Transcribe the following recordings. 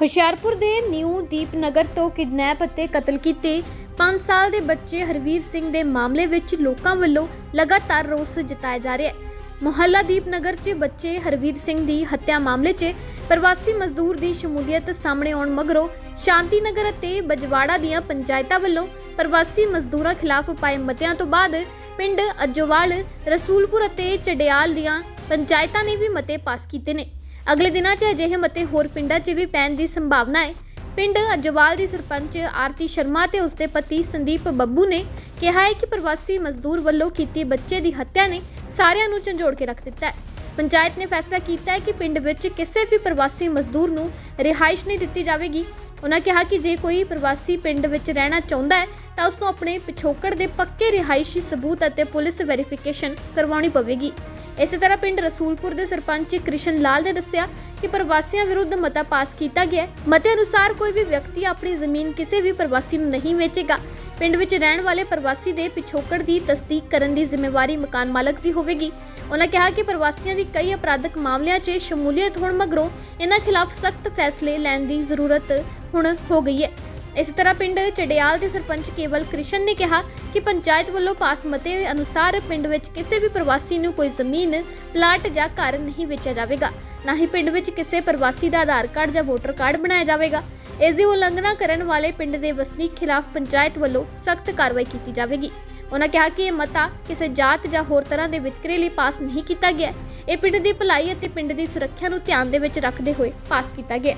ਹੁਸ਼ਿਆਰਪੁਰ ਦੇ ਨਿਊ ਦੀਪਨਗਰ ਤੋਂ ਕਿਡਨੈਪ ਅਤੇ ਕਤਲ ਕੀਤੇ 5 ਸਾਲ ਦੇ ਬੱਚੇ ਹਰਵੀਰ ਸਿੰਘ ਦੇ ਮਾਮਲੇ ਵਿੱਚ ਲੋਕਾਂ ਵੱਲੋਂ ਲਗਾਤਾਰ ਰੋਸ ਜਤਾਇਆ ਜਾ ਰਿਹਾ ਹੈ। ਮੁਹੱਲਾ ਦੀਪਨਗਰ 'ਚ ਬੱਚੇ ਹਰਵੀਰ ਸਿੰਘ ਦੀ ਹੱਤਿਆ ਮਾਮਲੇ 'ਚ ਪ੍ਰਵਾਸੀ ਮਜ਼ਦੂਰ ਦੀ ਸ਼ਮੂਲੀਅਤ ਸਾਹਮਣੇ ਆਉਣ ਮਗਰੋਂ ਸ਼ਾਂਤੀ ਨਗਰ ਅਤੇ ਬਜਵਾੜਾ ਦੀਆਂ ਪੰਚਾਇਤਾਂ ਵੱਲੋਂ ਪ੍ਰਵਾਸੀ ਮਜ਼ਦੂਰਾਂ ਖਿਲਾਫ ਪਾਏ ਮਤਿਆਂ ਤੋਂ ਬਾਅਦ ਪਿੰਡ ਅਜੋਵਾਲ, ਰਸੂਲਪੁਰ ਅਤੇ ਚੜਿਆਲ ਦੀਆਂ ਪੰਚਾਇਤਾਂ ਨੇ ਵੀ ਮਤੇ ਪਾਸ ਕੀਤੇ ਨੇ। ਅਗਲੇ ਦਿਨਾਂ 'ਚ ਅਜਿਹੇ ਮਤੇ ਹੋਰ ਪਿੰਡਾਂ 'ਚ ਵੀ ਪੈਣ ਦੀ ਸੰਭਾਵਨਾ ਹੈ। ਪਿੰਡ ਅਜਵਾਲ ਦੀ ਸਰਪੰਚ ਆਰਤੀ ਸ਼ਰਮਾ ਤੇ ਉਸਦੇ ਪਤੀ ਸੰਦੀਪ ਬੱਬੂ ਨੇ ਕਿਹਾ ਹੈ ਕਿ ਪ੍ਰਵਾਸੀ ਮਜ਼ਦੂਰ ਵੱਲੋਂ ਕੀਤੀ ਬੱਚੇ ਦੀ ਹੱਤਿਆ ਨੇ ਸਾਰਿਆਂ ਨੂੰ ਝੰਜੋੜ ਕੇ ਰੱਖ ਦਿੱਤਾ ਹੈ। ਪੰਚਾਇਤ ਨੇ ਫੈਸਲਾ ਕੀਤਾ ਹੈ ਕਿ ਪਿੰਡ ਵਿੱਚ ਕਿਸੇ ਵੀ ਪ੍ਰਵਾਸੀ ਮਜ਼ਦੂਰ ਨੂੰ ਰਿਹਾਇਸ਼ ਨਹੀਂ ਦਿੱਤੀ ਜਾਵੇਗੀ। ਉਹਨਾਂ ਕਿਹਾ ਕਿ ਜੇ ਕੋਈ ਪ੍ਰਵਾਸੀ ਪਿੰਡ ਵਿੱਚ ਰਹਿਣਾ ਚਾਹੁੰਦਾ ਹੈ, ਤਾਂ ਉਸ ਨੂੰ ਆਪਣੇ ਪਿਛੋਕੜ ਦੇ ਪੱਕੇ ਰਿਹਾਇਸ਼ੀ ਸਬੂਤ ਅਤੇ ਪੁਲਿਸ ਵੈਰੀਫਿਕੇਸ਼ਨ ਕਰਵਾਉਣੀ ਪਵੇਗੀ। ਇਸੇ ਤਰ੍ਹਾਂ ਪਿੰਡ ਰਸੂਲਪੁਰ ਦੇ ਸਰਪੰਚ ਕ੍ਰਿਸ਼ਨ ਲਾਲ ਨੇ ਦੱਸਿਆ ਕਿ ਪ੍ਰਵਾਸੀਆਂ ਵਿਰੁੱਧ ਮਤਾ ਪਾਸ ਕੀਤਾ ਗਿਆ ਹੈ। ਮਤੇ ਅਨੁਸਾਰ ਕੋਈ ਵੀ ਵਿਅਕਤੀ ਆਪਣੀ ਜ਼ਮੀਨ ਕਿਸੇ ਵੀ ਪ੍ਰਵਾਸੀ ਨੂੰ ਨਹੀਂ ਵੇਚੇਗਾ। ਪਿੰਡ ਵਿੱਚ ਰਹਿਣ ਵਾਲੇ ਪ੍ਰਵਾਸੀ ਦੇ ਪਿਛੋਕੜ ਦੀ ਤਸਦੀਕ ਕਰਨ ਦੀ ਜ਼ਿੰਮੇਵਾਰੀ ਮਕਾਨ ਮਾਲਕ ਦੀ ਹੋਵੇਗੀ। ਉਹਨਾਂ ਕਿਹਾ ਕਿ ਪ੍ਰਵਾਸੀਆਂ ਦੀ ਕਈ ਅਪਰਾਧਕ ਮਾਮਲਿਆਂ 'ਚ ਸ਼ਮੂਲੀਅਤ ਹੋਣ ਮਗਰੋਂ ਇਹਨਾਂ ਖਿਲਾਫ ਸਖਤ ਫੈਸਲੇ ਲੈਣ ਦੀ ਜ਼ਰੂਰਤ ਹੁਣ ਹੋ ਗਈ ਹੈ। ਇਸੇ ਤਰ੍ਹਾਂ ਪਿੰਡ ਚੜਿਆਲ ਦੇ ਸਰਪੰਚ ਕੇਵਲ ਕ੍ਰਿਸ਼ਨ ਨੇ ਕਿਹਾ ਕਿ ਪੰਚਾਇਤ ਵੱਲੋਂ ਪਾਸ ਮਤੇ ਅਨੁਸਾਰ ਪਿੰਡ ਵਿੱਚ ਕਿਸੇ ਵੀ ਪ੍ਰਵਾਸੀ ਨੂੰ ਕੋਈ ਜ਼ਮੀਨ, ਪਲਾਟ ਜਾਂ ਘਰ ਨਹੀਂ ਵੇਚਿਆ ਜਾਵੇਗਾ। ਨਾ ਹੀ ਪਿੰਡ ਵਿੱਚ ਕਿਸੇ ਪ੍ਰਵਾਸੀ ਦਾ ਆਧਾਰ ਕਾਰਡ ਜਾਂ ਵੋਟਰ ਕਾਰਡ ਬਣਾਇਆ ਜਾਵੇਗਾ। ਇਸ ਦੀ ਉਲੰਘਣਾ ਕਰਨ ਵਾਲੇ ਪਿੰਡ ਦੇ ਵਸਨੀਕ ਖਿਲਾਫ ਪੰਚਾਇਤ ਵੱਲੋਂ ਸਖਤ ਕਾਰਵਾਈ ਕੀਤੀ ਜਾਵੇਗੀ। ਉਹਨਾਂ ਕਿਹਾ ਕਿ ਇਹ ਮਤਾ ਕਿਸੇ ਜਾਤ ਜਾਂ ਹੋਰ ਤਰ੍ਹਾਂ ਦੇ ਵਿਤਕਰੇ ਲਈ ਪਾਸ ਨਹੀਂ ਕੀਤਾ ਗਿਆ। ਇਹ ਪਿੰਡ ਦੀ ਭਲਾਈ ਅਤੇ ਪਿੰਡ ਦੀ ਸੁਰੱਖਿਆ ਨੂੰ ਧਿਆਨ ਦੇ ਵਿੱਚ ਰੱਖਦੇ ਹੋਏ ਪਾਸ ਕੀਤਾ ਗਿਆ।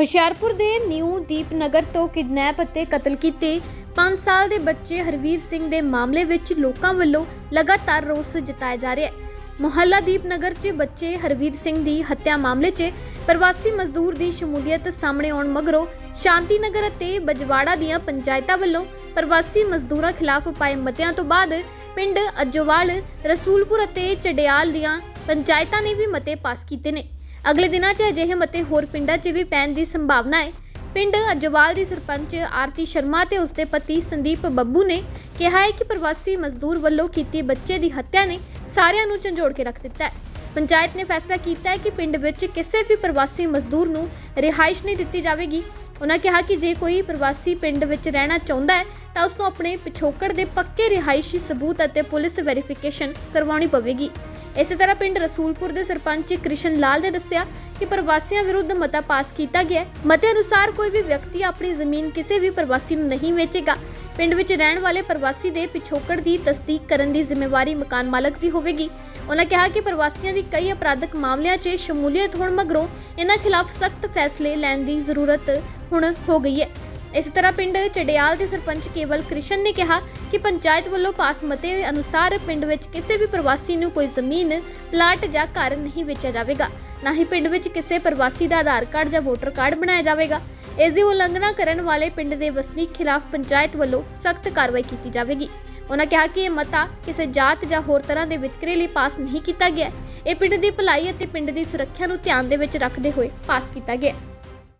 ਹੁਸ਼ਿਆਰਪੁਰ ਦੇ ਨਿਊ ਦੀਪਨਗਰ ਤੋਂ ਕਿਡਨੈਪ ਅਤੇ ਕਤਲ ਕੀਤੇ 5 ਸਾਲ ਦੇ ਬੱਚੇ ਹਰਵੀਰ ਸਿੰਘ ਦੇ ਮਾਮਲੇ ਵਿੱਚ ਲੋਕਾਂ ਵੱਲੋਂ ਲਗਾਤਾਰ ਰੋਸ ਜਤਾਇਆ ਜਾ ਰਿਹਾ ਹੈ। ਮੁਹੱਲਾ ਦੀਪਨਗਰ 'ਚ ਬੱਚੇ ਹਰਵੀਰ ਸਿੰਘ ਦੀ ਹੱਤਿਆ ਮਾਮਲੇ 'ਚ ਪ੍ਰਵਾਸੀ ਮਜ਼ਦੂਰ ਦੀ ਸ਼ਮੂਲੀਅਤ ਸਾਹਮਣੇ ਆਉਣ ਮਗਰੋਂ ਸ਼ਾਂਤੀ ਨਗਰ ਅਤੇ ਬਜਵਾੜਾ ਦੀਆਂ ਪੰਚਾਇਤਾਂ ਵੱਲੋਂ ਪ੍ਰਵਾਸੀ ਮਜ਼ਦੂਰਾਂ ਖਿਲਾਫ ਪਾਏ ਮਤਿਆਂ ਤੋਂ ਬਾਅਦ ਪਿੰਡ ਅਜੋਵਾਲ, ਰਸੂਲਪੁਰ ਅਤੇ ਚੜਿਆਲ ਦੀਆਂ ਪੰਚਾਇਤਾਂ ਨੇ ਵੀ ਮਤੇ ਪਾਸ ਕੀਤੇ ਨੇ। ਅਗਲੇ ਦਿਨਾਂ 'ਚ ਅਜਿਹੇ ਮਤੇ ਹੋਰ ਪਿੰਡਾਂ 'ਚ ਵੀ ਪੈਣ ਦੀ ਸੰਭਾਵਨਾ ਹੈ। ਪਿੰਡ ਅਜਵਾਲ ਦੀ ਸਰਪੰਚ ਆਰਤੀ ਸ਼ਰਮਾ ਤੇ ਉਸਦੇ ਪਤੀ ਸੰਦੀਪ ਬੱਬੂ ਨੇ ਕਿਹਾ ਹੈ ਕਿ ਪ੍ਰਵਾਸੀ ਮਜ਼ਦੂਰ ਵੱਲੋਂ ਕੀਤੀ ਬੱਚੇ ਦੀ ਹੱਤਿਆ ਨੇ ਸਾਰਿਆਂ ਨੂੰ ਝੰਜੋੜ ਕੇ ਰੱਖ ਦਿੱਤਾ ਹੈ। ਪੰਚਾਇਤ ਨੇ ਫੈਸਲਾ ਕੀਤਾ ਹੈ ਕਿ ਪਿੰਡ ਵਿੱਚ ਕਿਸੇ ਵੀ ਪ੍ਰਵਾਸੀ ਮਜ਼ਦੂਰ ਨੂੰ ਰਿਹਾਇਸ਼ ਨਹੀਂ ਦਿੱਤੀ ਜਾਵੇਗੀ। ਉਹਨਾਂ ਕਿਹਾ ਕਿ ਜੇ ਕੋਈ ਪ੍ਰਵਾਸੀ ਪਿੰਡ ਵਿੱਚ ਰਹਿਣਾ ਚਾਹੁੰਦਾ ਹੈ, ਤਾਂ ਉਸ ਨੂੰ ਆਪਣੇ ਪਿਛੋਕੜ ਦੇ ਪੱਕੇ ਰਿਹਾਇਸ਼ੀ ਸਬੂਤ ਅਤੇ ਪੁਲਿਸ ਵੈਰੀਫਿਕੇਸ਼ਨ ਕਰਵਾਉਣੀ ਪਵੇਗੀ। ਇਸੇ ਤਰ੍ਹਾਂ ਪਿੰਡ ਰਸੂਲਪੁਰ ਦੇ ਸਰਪੰਚ ਕ੍ਰਿਸ਼ਨ ਲਾਲ ਨੇ ਦੱਸਿਆ ਕਿ ਪ੍ਰਵਾਸੀਆਂ ਵਿਰੁੱਧ ਮਤਾ ਪਾਸ ਕੀਤਾ ਗਿਆ ਹੈ। ਮਤੇ ਅਨੁਸਾਰ ਕੋਈ ਵੀ ਵਿਅਕਤੀ ਆਪਣੀ ਜ਼ਮੀਨ ਕਿਸੇ ਵੀ ਪ੍ਰਵਾਸੀ ਨੂੰ ਨਹੀਂ ਵੇਚੇਗਾ। ਪਿੰਡ ਵਿੱਚ ਰਹਿਣ ਵਾਲੇ ਪ੍ਰਵਾਸੀ ਦੇ ਪਿਛੋਕੜ ਦੀ ਤਸਦੀਕ ਕਰਨ ਦੀ ਜ਼ਿੰਮੇਵਾਰੀ ਮਕਾਨ ਮਾਲਕ ਦੀ ਹੋਵੇਗੀ। ਉਹਨਾਂ ਕਿਹਾ ਕਿ ਪ੍ਰਵਾਸੀਆਂ ਦੀ ਕਈ ਅਪਰਾਧਕ ਮਾਮਲਿਆਂ 'ਚ ਸ਼ਮੂਲੀਅਤ ਹੋਣ ਮਗਰੋਂ ਇਹਨਾਂ ਖਿਲਾਫ ਸਖਤ ਫੈਸਲੇ ਲੈਣ ਦੀ ਜ਼ਰੂਰਤ ਹੁਣ ਹੋ ਗਈ ਹੈ। ਇਸੇ ਤਰ੍ਹਾਂ ਪਿੰਡ ਚੜਿਆਲ ਦੇ ਸਰਪੰਚ ਕੇਵਲ ਕ੍ਰਿਸ਼ਨ ਨੇ ਕਿਹਾ ਕਿ ਪੰਚਾਇਤ ਵੱਲੋਂ ਪਾਸ ਮਤੇ ਅਨੁਸਾਰ ਪਿੰਡ ਵਿੱਚ ਕਿਸੇ ਵੀ ਪ੍ਰਵਾਸੀ ਨੂੰ ਕੋਈ ਜ਼ਮੀਨ, ਪਲਾਟ ਜਾਂ ਘਰ ਨਹੀਂ ਵੇਚਿਆ ਜਾਵੇਗਾ। ਨਾ ਹੀ ਪਿੰਡ ਵਿੱਚ ਕਿਸੇ ਪ੍ਰਵਾਸੀ ਦਾ ਆਧਾਰ ਕਾਰਡ ਜਾਂ ਵੋਟਰ ਕਾਰਡ ਬਣਾਇਆ ਜਾਵੇਗਾ। ਇਸ ਦੀ ਉਲੰਘਣਾ ਕਰਨ ਵਾਲੇ ਪਿੰਡ ਦੇ ਵਸਨੀਕ ਖਿਲਾਫ ਪੰਚਾਇਤ ਵੱਲੋਂ ਸਖਤ ਕਾਰਵਾਈ ਕੀਤੀ ਜਾਵੇਗੀ। ਉਹਨਾਂ ਕਿਹਾ ਕਿ ਇਹ ਮਤਾ ਕਿਸੇ ਜਾਤ ਜਾਂ ਹੋਰ ਤਰ੍ਹਾਂ ਦੇ ਵਿਤਕਰੇ ਲਈ ਪਾਸ ਨਹੀਂ ਕੀਤਾ ਗਿਆ। ਇਹ ਪਿੰਡ ਦੀ ਭਲਾਈ ਅਤੇ ਪਿੰਡ ਦੀ ਸੁਰੱਖਿਆ ਨੂੰ ਧਿਆਨ ਦੇ ਵਿੱਚ ਰੱਖਦੇ ਹੋਏ ਪਾਸ ਕੀਤਾ ਗਿਆ।